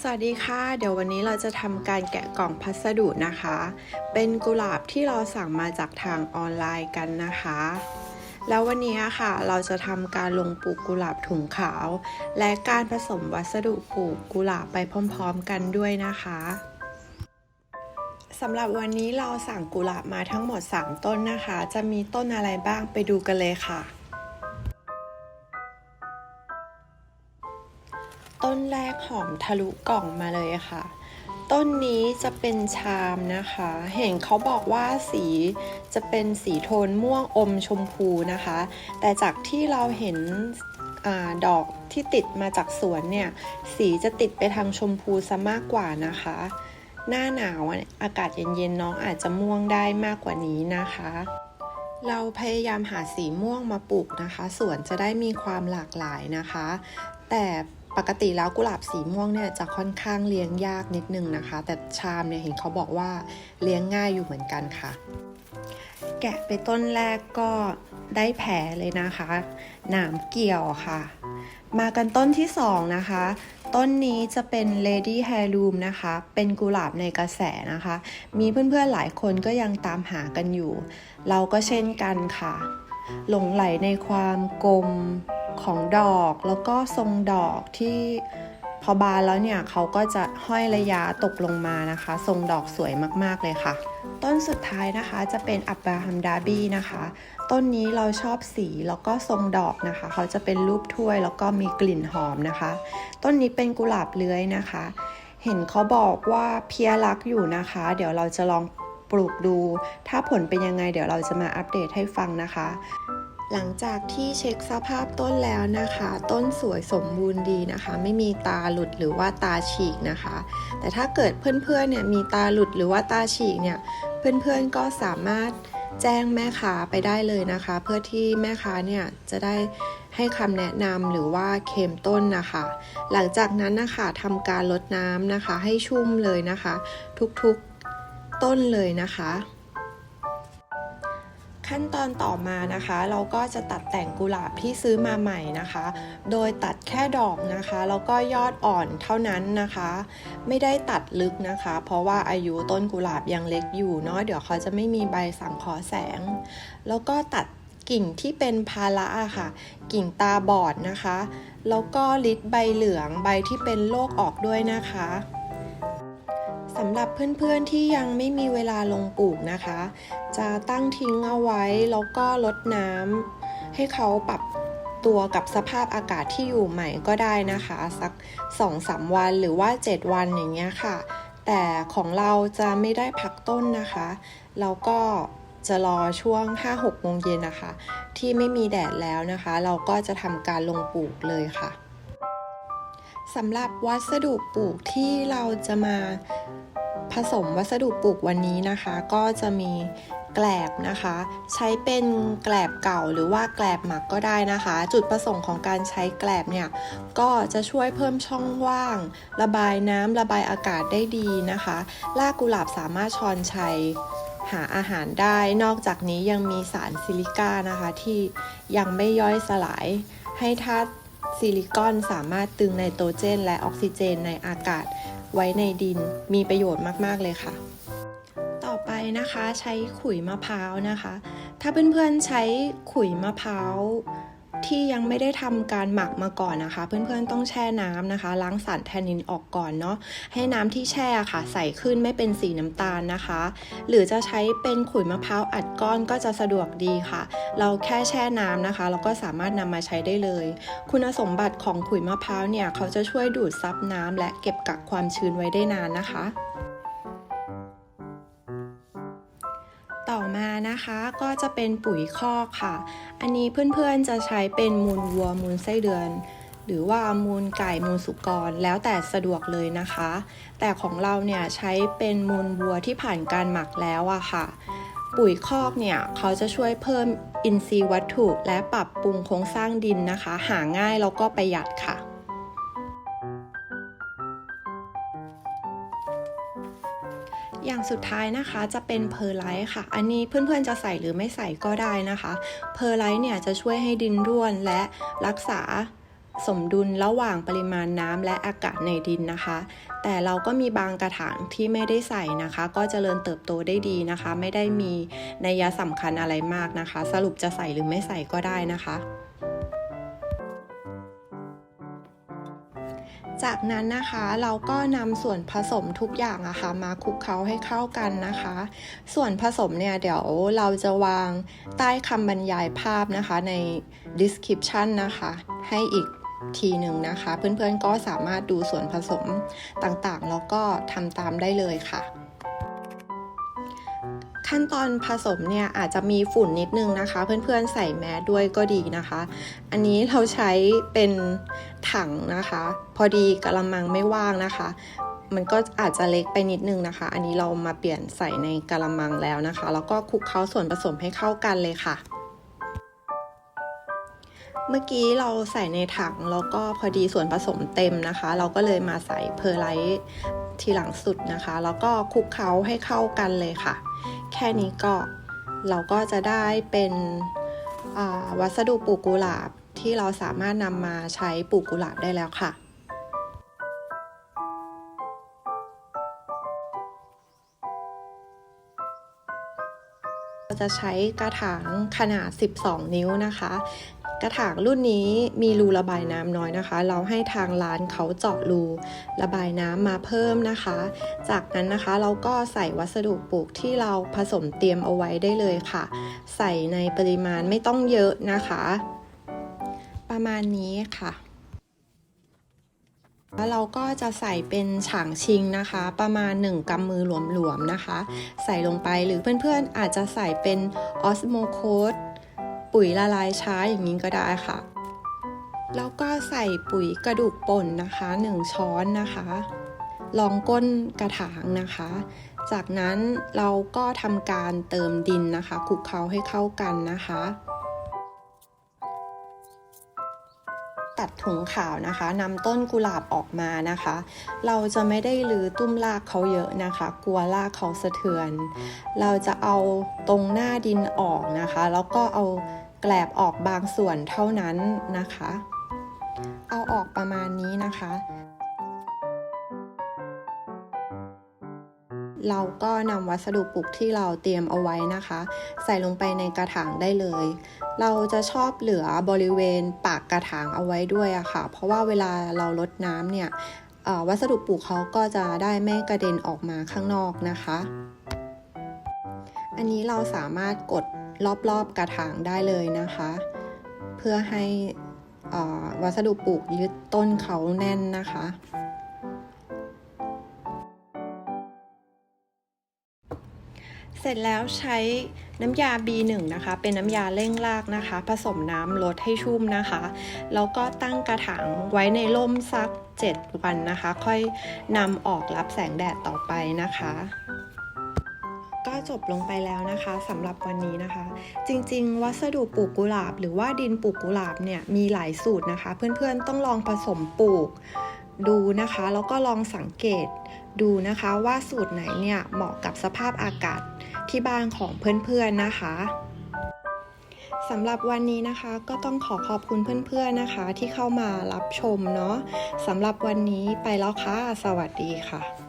สวัสดีค่ะ เดี๋ยววันนี้เราจะทำการแกะกล่องพัสดุนะคะ เป็นกุหลาบที่เราสั่งมาจากทางออนไลน์กันนะคะ แล้ววันนี้ค่ะ เราจะทำการลงปลูกกุหลาบถุงขาว และการผสมวัสดุปลูกกุหลาบไปพร้อม ๆ กันด้วยนะคะสำหรับวันนี้เราสั่งกุหลาบมาทั้งหมด 3 ต้นนะคะ จะมีต้นอะไรบ้างไปดูกันเลยค่ะ ต้นแรกหอมทะลุกล่องมาเลยค่ะ ต้นนี้จะเป็นชามนะคะ เห็นเขาบอกว่าสีจะเป็นสีโทนม่วงอมชมพูนะคะ แต่จากที่เราเห็นอดอกที่ติดมาจากสวนเนี่ย สีจะติดไปทางชมพูซะมากกว่านะคะ หน้าหนาวอากาศเย็นๆน้องอาจจะม่วงได้มากกว่านี้นะคะเราพยายามหาสีม่วงมาปลูกนะคะ สวนจะได้มีความหลากหลายนะคะ แต่ ปกติแล้วกุหลาบสีม่วงเนี่ยจะค่อนข้างเลี้ยงยากนิดนึงนะคะ แต่ชามเนี่ยเห็นเขาบอกว่าเลี้ยงง่ายอยู่เหมือนกันค่ะ แกะไปต้นแรกก็ได้แผลเลยนะคะ หนามเกี่ยวค่ะ มากันต้นที่สองนะคะ ต้นนี้จะเป็น Lady Heirloom นะคะ เป็นกุหลาบในกระแสนะคะ มีเพื่อนๆหลายคนก็ยังตามหากันอยู่ เราก็เช่นกันค่ะ หลงไหลในความกลมของดอกแล้วก็ทรงดอกที่พอบานแล้วเนี่ยเขาก็จะห้อยระยะตกลงมานะคะ ทรงดอกสวยมากๆเลยค่ะ ต้นสุดท้ายนะคะจะเป็นอับบราฮัมดาบี้นะคะ ต้นนี้เราชอบสีแล้วก็ทรงดอกนะคะ เขาจะเป็นรูปถ้วยแล้วก็มีกลิ่นหอมนะคะ ต้นนี้เป็นกุหลาบเลื้อยนะคะ เห็นเขาบอกว่าเพียรักอยู่นะคะ เดี๋ยวเราจะลอง ปลูกดู ถ้าผลเป็นยังไงเดี๋ยวเราจะมาอัปเดตให้ฟังนะคะ หลังจากที่เช็คสภาพต้นแล้วนะคะ ต้นสวยสมบูรณ์ดีนะคะ ไม่มีตาหลุดหรือว่าตาฉีกนะคะ แต่ถ้าเกิดเพื่อนๆเนี่ยมีตาหลุดหรือว่าตาฉีกเนี่ยเพื่อนๆก็สามารถแจ้งแม่ค้าไปได้เลยนะคะ เพื่อที่แม่ค้าเนี่ยจะได้ให้คำแนะนำหรือว่าเค็มต้นนะคะ หลังจากนั้นนะคะทำการลดน้ำนะคะ ให้ชุ่มเลยนะคะ ทุกๆ ต้นเลยนะคะ ขั้นตอนต่อมานะคะ เราก็จะตัดแต่งกุหลาบที่ซื้อมาใหม่นะคะ โดยตัดแค่ดอกนะคะแล้วก็ยอดอ่อนเท่านั้นนะคะ ไม่ได้ตัดลึกนะคะ เพราะว่าอายุต้นกุหลาบยังเล็กอยู่เนาะเดี๋ยวเขาจะไม่มีใบสังเคราะห์แสง แล้วก็ตัดกิ่งที่เป็นพาระอะค่ะ กิ่งตาบอดนะคะ แล้วก็ลิดใบเหลืองใบที่เป็นโรคออกด้วยนะคะ สำหรับเพื่อนๆที่ยังไม่มีเวลาลงปลูกนะคะ จะตั้งทิ้งเอาไว้แล้วก็ลดน้ำให้เขาปรับตัวกับสภาพอากาศที่อยู่ใหม่ก็ได้นะคะ สัก 2-3 วันหรือว่า 7 วันอย่างเงี้ยค่ะ แต่ของเราจะไม่ได้พักต้นนะคะเราก็จะรอช่วง 5-6โมงเย็นนะคะ ที่ไม่มีแดดแล้วนะคะ เราก็จะทำการลงปลูกเลยค่ะ สำหรับวัสดุปลูกที่เราจะมาผสมวัสดุปลูกวันนี้นะคะ ก็จะมีแกลบนะคะ ใช้เป็นแกลบเก่าหรือว่าแกลบหมักก็ได้นะคะ จุดประสงค์ของการใช้แกลบเนี่ยก็จะช่วยเพิ่มช่องว่าง ระบายน้ำระบายอากาศได้ดีนะคะรากกุหลาบสามารถชอนชัยหาอาหารได้ นอกจากนี้ยังมีสารซิลิก้านะคะที่ยังไม่ย่อยสลายให้ธาตุ ซิลิคอนสามารถตึงไนโตรเจน และออกซิเจนในอากาศไว้ในดินมีประโยชน์มาก ๆ เลยค่ะ ต่อไปนะคะใช้ขุยมะพร้าวนะคะ ถ้าเพื่อนๆใช้ขุยมะพร้าว ที่ยังไม่ได้ทำการหมักมาก่อนนะคะ เพื่อนๆต้องแช่น้ำนะคะ ล้างสารแทนนินออกก่อนเนาะให้น้ำที่แช่ค่ะ ใส่ขึ้นไม่เป็นสีน้ำตาลนะคะ หรือจะใช้เป็นขุยมะพร้าวอัดก้อนก็จะสะดวกดีค่ะ เราแค่แช่น้ำนะคะเราก็สามารถนำมาใช้ได้เลย คุณสมบัติของขุยมะพร้าวเนี่ยเขาจะช่วยดูดซับน้ำและเก็บกักความชื้นไว้ได้นานนะคะ นะคะก็จะเป็นปุ๋ยคอกค่ะ อันนี้เพื่อนๆจะใช้เป็นมูลวัวมูลไส้เดือน หรือว่ามูลไก่มูลสุกรแล้วแต่สะดวกเลยนะคะ แต่ของเราเนี่ยใช้เป็นมูลวัวที่ผ่านการหมักแล้วอะค่ะ ปุ๋ยคอกเนี่ยเขาจะช่วยเพิ่มอินทรีย์วัตถุ และปรับปรุงโครงสร้างดินนะคะ หาง่ายแล้วก็ประหยัดค่ะ อย่างสุดท้ายนะคะจะเป็นเพอร์ไลท์ค่ะ อันนี้เพื่อนๆจะใส่หรือไม่ใส่ก็ได้นะคะ เพอร์ไลท์เนี่ยจะช่วยให้ดินร่วนและรักษาสมดุลระหว่างปริมาณน้ำและอากาศในดินนะคะ แต่เราก็มีบางกระถางที่ไม่ได้ใส่นะคะ ก็เจริญเติบโตได้ดีนะคะ ไม่ได้มีนัยสำคัญอะไรมากนะคะ สรุปจะใส่หรือไม่ใส่ก็ได้นะคะ จากนั้นนะคะเราก็นำส่วนผสมทุกอย่างอะค่ะมาคลุกเคล้าให้เข้ากันนะคะ ส่วนผสมเนี่ยเดี๋ยวเราจะวางใต้คำบรรยายภาพนะคะใน description นะคะ ให้อีกทีหนึ่งนะคะ เพื่อนๆก็สามารถดูส่วนผสมต่างๆ แล้วก็ทำตามได้เลยค่ะ ขั้นตอนผสมเนี่ยอาจจะมีฝุ่นนิดนึงนะคะ เพื่อนๆใส่แมสด้วยก็ดีนะคะ อันนี้เราใช้เป็นถังนะคะ พอดีกระมังไม่ว่างนะคะ มันก็อาจจะเล็กไปนิดนึงนะคะ อันนี้เรามาเปลี่ยนใส่ในกระมังแล้วนะคะ แล้วก็คลุกเคล้าส่วนผสมให้เข้ากันเลยค่ะเมื่อกี้เราใส่ในถังแล้วก็พอดีส่วนผสมเต็มนะคะ เราก็เลยมาใส่เพอร์ไลท์ ทีหลังสุดนะคะ แล้วก็คลุกเคล้าให้เข้ากันเลยค่ะ แค่นี้ก็เราก็จะได้เป็นวัสดุปลูกกุหลาบที่เราสามารถนำมาใช้ปลูกกุหลาบได้แล้วค่ะเราจะใช้กระถางขนาด 12 นิ้วนะคะ กระถางรุ่นนี้มีรูระบายน้ำน้อยนะคะ เราให้ทางร้านเขาเจาะรูระบายน้ำมาเพิ่มนะคะ จากนั้นนะคะเราก็ใส่วัสดุปลูกที่เราผสมเตรียมเอาไว้ได้เลยค่ะ ใส่ในปริมาณไม่ต้องเยอะนะคะ ประมาณนี้ค่ะแล้วเราก็จะใส่เป็นฉางชิงนะคะ ประมาณ 1กำมือหลวมๆนะคะ ใส่ลงไปหรือเพื่อนๆอาจจะใส่เป็นออสโมโคด ปุ๋ยละลายช้าอย่างนี้ก็ได้ค่ะ แล้วก็ใส่ปุ๋ยกระดูกป่นนะคะ 1 ช้อนนะคะรองก้นกระถางนะคะ จากนั้นเราก็ทำการเติมดินนะคะคลุกเคล้าให้เข้ากันนะคะ ตัดถุงขาวนะคะนำต้นกุหลาบออกมานะคะ เราจะไม่ได้ลือตุ้มรากเขาเยอะนะคะ กลัวรากเขาสะเทือน เราจะเอาตรงหน้าดินออกนะคะ แล้วก็เอา แกลบออกบางส่วนเท่านั้นนะคะ เอาออกประมาณนี้นะคะ เราก็นำวัสดุปลูกที่เราเตรียมเอาไว้นะคะ ใส่ลงไปในกระถางได้เลย เราจะชอบเหลือบริเวณปากกระถางเอาไว้ด้วยอะค่ะ เพราะว่าเวลาเราลดน้ำเนี่ยวัสดุปลูกเขาก็จะได้ไม่กระเด็นออกมาข้างนอกนะคะ อันนี้เราสามารถกด รอบๆกระถางได้เลยนะคะ เพื่อให้วัสดุปลูกยึดต้นเขาแน่นนะคะ เสร็จแล้วใช้น้ำยา B1 นะคะ เป็นน้ำยาเร่งรากนะคะ ผสมน้ำลดให้ชุ่มนะคะ แล้วก็ตั้งกระถางไว้ในร่มสัก 7 วันนะคะ ค่อยนำออกรับแสงแดดต่อไปนะคะ จบลงไปแล้วนะคะสำหรับวันนี้นะคะ จริงๆ วัสดุปลูกกุหลาบ หรือว่าดินปลูกกุหลาบเนี่ยมีหลายสูตรนะคะ เพื่อนๆต้องลองผสมปลูกดูนะคะแล้วก็ลองสังเกตดูนะคะว่าสูตรไหนเนี่ยเหมาะกับสภาพอากาศที่บ้านของเพื่อนๆนะคะสำหรับวันนี้นะคะก็ต้องขอขอบคุณเพื่อนๆนะคะ ที่เข้ามารับชมเนาะสำหรับวันนี้ไปแล้วค่ะ สวัสดีค่ะ